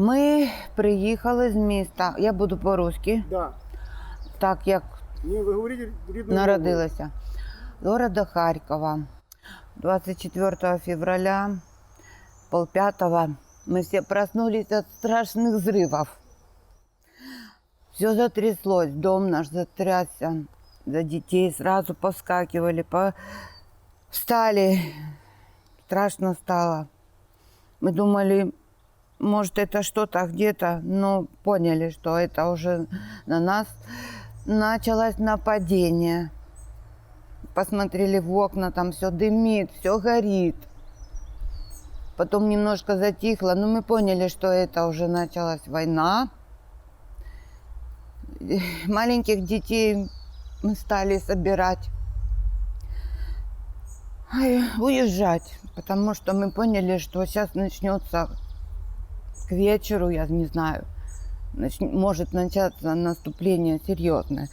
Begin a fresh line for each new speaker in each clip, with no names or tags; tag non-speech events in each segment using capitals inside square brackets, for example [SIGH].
Ми приїхали з міста. Я буду по-русски,
Да.
так як
Ні, ви говорите рідною
народилася. З города Харкова. 24 февраля, полпятого, мы все проснулись от страшных взрывов. Все затряслось, дом наш затрясся. За детей сразу повскакивали, по... встали. Страшно стало. Мы думали, может, это что-то где-то, но поняли, что это уже на нас началось нападение. Посмотрели в окна, там все дымит, все горит. Потом немножко затихло, но мы поняли, что это уже началась война. [LAUGHS] Маленьких детей мы стали собирать, уезжать, потому что мы поняли, что сейчас начнется к вечеру, я не знаю, может начаться наступление серьезное.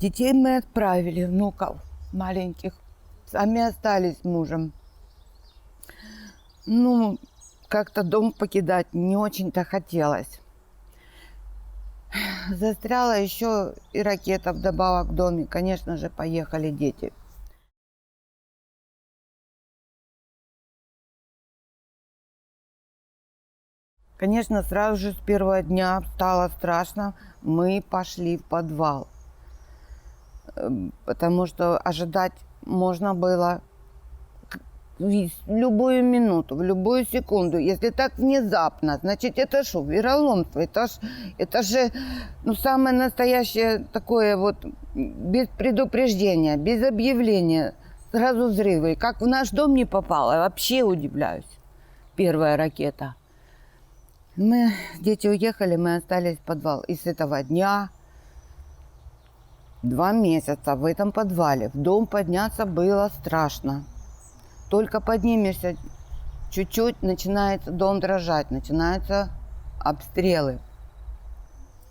Детей мы отправили, внуков маленьких. Сами остались с мужем. Ну, как-то дом покидать не очень-то хотелось. Застряла еще и ракета вдобавок в доме. Конечно же, поехали дети. Конечно, сразу же с первого дня стало страшно. Мы пошли в подвал. Эм, Потому что ожидать можно было в любую минуту, в любую секунду. Если так внезапно, значит, это что, вероломство? Это, ж, это же ну, самое настоящее такое вот без предупреждения, без объявления. Сразу взрывы. Как в наш дом не попало, вообще удивляюсь. Первая ракета. Мы, дети уехали, мы остались в подвал. И с этого дня два месяца в этом подвале. В дом подняться было страшно. Только поднимешься чуть-чуть, начинается дом дрожать, начинаются обстрелы.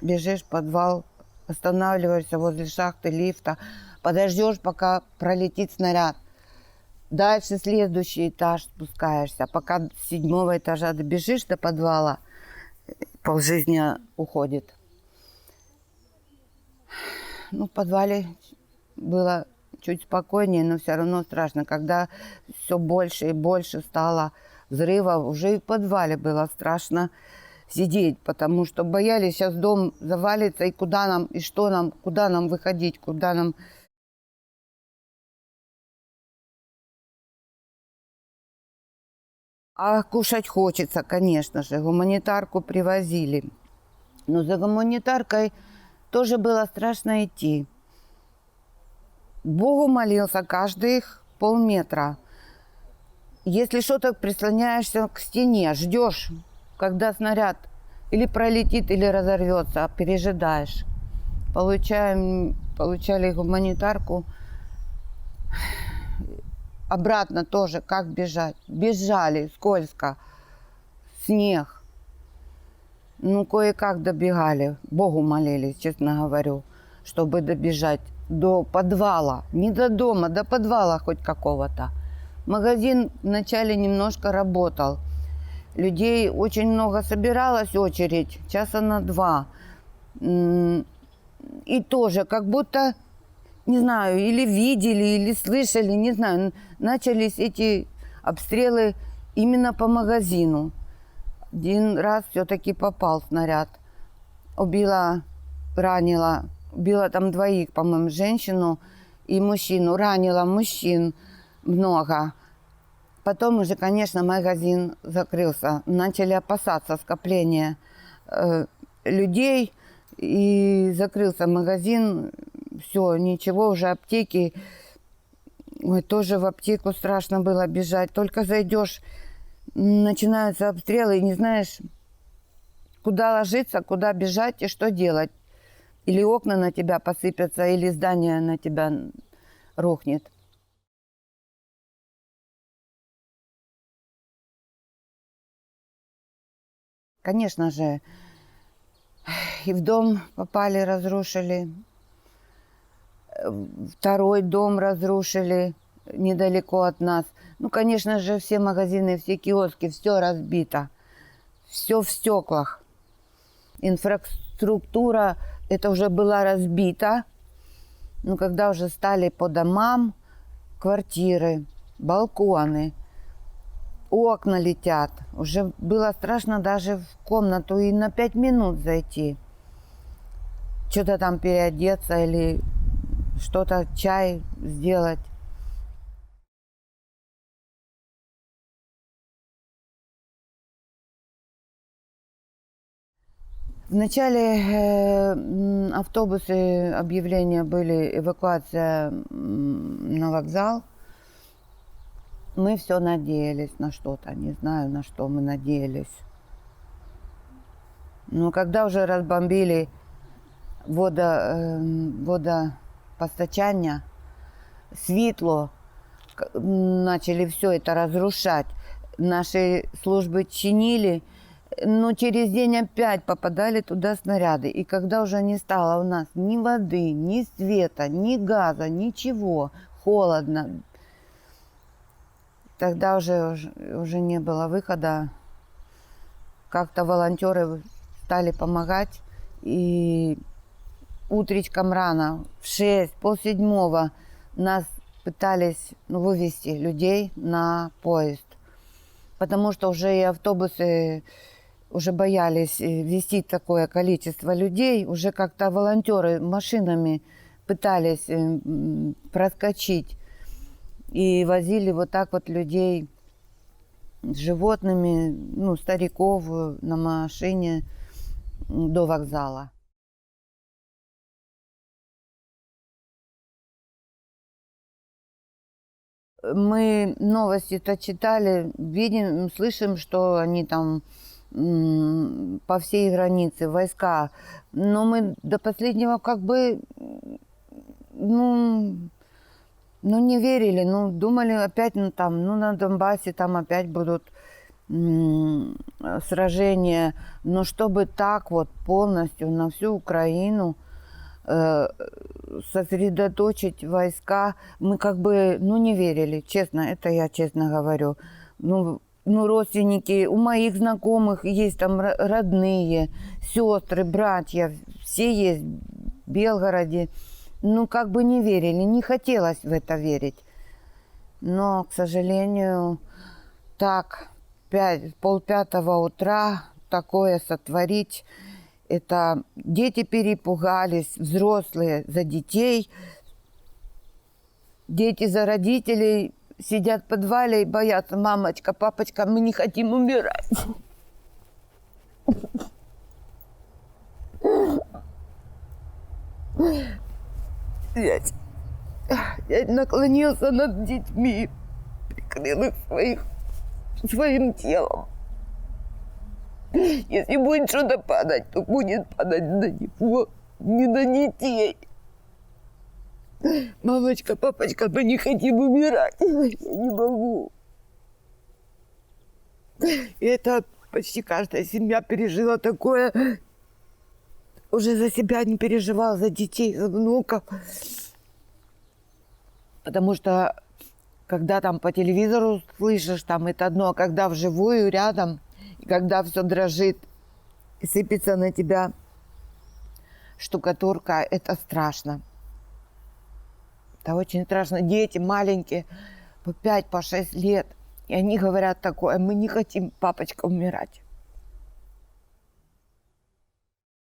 Бежишь в подвал, останавливаешься возле шахты лифта, подождешь, пока пролетит снаряд. Дальше следующий этаж спускаешься. Пока с седьмого этажа добежишь до подвала, полжизни уходит. Ну, в подвале было чуть спокойнее, но все равно страшно. Когда все больше и больше стало взрывов, уже и в подвале было страшно сидеть, потому что боялись, сейчас дом завалится, и куда нам, и что нам, куда нам выходить, куда нам... А кушать хочется, конечно же. Гуманитарку привозили. Но за гуманитаркой тоже было страшно идти. Богу молился каждых полметра. Если что-то прислоняешься к стене, ждешь, когда снаряд или пролетит, или разорвется, пережидаешь. Получаем, получали гуманитарку. Обратно тоже, как бежать. Бежали, скользко, снег. Ну, кое-как добегали. Богу молились, честно говорю, чтобы добежать до подвала. Не до дома, до подвала хоть какого-то. Магазин вначале немножко работал. Людей очень много собиралась очередь, часа на два. И тоже как будто, не знаю, или видели, или слышали, не знаю, начались эти обстрелы именно по магазину. Один раз все-таки попал снаряд. Убила, ранила, убила там двоих, по-моему, женщину и мужчину. Ранила мужчин много. Потом уже, конечно, магазин закрылся. Начали опасаться скопления э, людей. И закрылся магазин. Все, ничего, уже аптеки. Ой, тоже в аптеку страшно было бежать. Только зайдешь, начинаются обстрелы, и не знаешь, куда ложиться, куда бежать и что делать. Или окна на тебя посыпятся, или здание на тебя рухнет. Конечно же, и в дом попали, разрушили. Второй дом разрушили недалеко от нас. Ну, конечно же, все магазины, все киоски, все разбито. Все в стеклах. инфраструктура, это уже была разбита. Ну, когда уже стали по домам квартиры, балконы, окна летят. Уже было страшно даже в комнату и на пять минут зайти. Что-то там переодеться или что-то, чай сделать. Вначале э, автобусы, объявления были, эвакуация на вокзал. Мы все надеялись на что-то, не знаю, на что мы надеялись. Но когда уже разбомбили водо, э, водопостачання, світло, начали все это разрушать. Наши службы чинили, но через день опять попадали туда снаряды. И когда уже не стало у нас ни воды, ни света, ни газа, ничего, холодно, тогда уже, уже не было выхода. Как-то волонтеры стали помогать. И утречком рано, в 6, полседьмого, нас пытались ну, вывести людей на поезд. Потому что уже и автобусы уже боялись э, вести такое количество людей. Уже как-то волонтеры машинами пытались э, проскочить. И возили вот так вот людей с животными, ну, стариков э, на машине до вокзала. Мы новости-то читали, видим, слышим, что они там по всей границе войска. Но мы до последнего как бы, ну, ну не верили, ну думали опять, ну там, ну на Донбассе там опять будут сражения, но чтобы так вот полностью на всю Украину сосредоточить войска, мы как бы, ну, не верили, честно, это я честно говорю. Ну, ну, родственники, у моих знакомых есть там ро- родные, сестры, братья, все есть в Белгороде. Ну, как бы не верили, не хотелось в это верить. Но, к сожалению, так, пять, полпятого утра такое сотворить, это дети перепугались, взрослые за детей, дети за родителей, сидят в подвале и боятся, мамочка, папочка, мы не хотим умирать. Дядь, наклонился над детьми, прикрыл их своих, своим телом. [LAUGHS] Если будет что-то падать, то будет падать на него, не на детей. Мамочка, папочка, мы не хотим умирать. [LAUGHS] Я не могу. И это почти каждая семья пережила такое. Уже за себя не переживала, за детей, за внуков. Потому что когда там по телевизору слышишь, там это одно, а когда вживую рядом, и когда все дрожит и сыпется на тебя штукатурка, это страшно. Это очень страшно. Дети маленькие, по 5, по 6 лет. И они говорят такое, мы не хотим, папочка, умирать.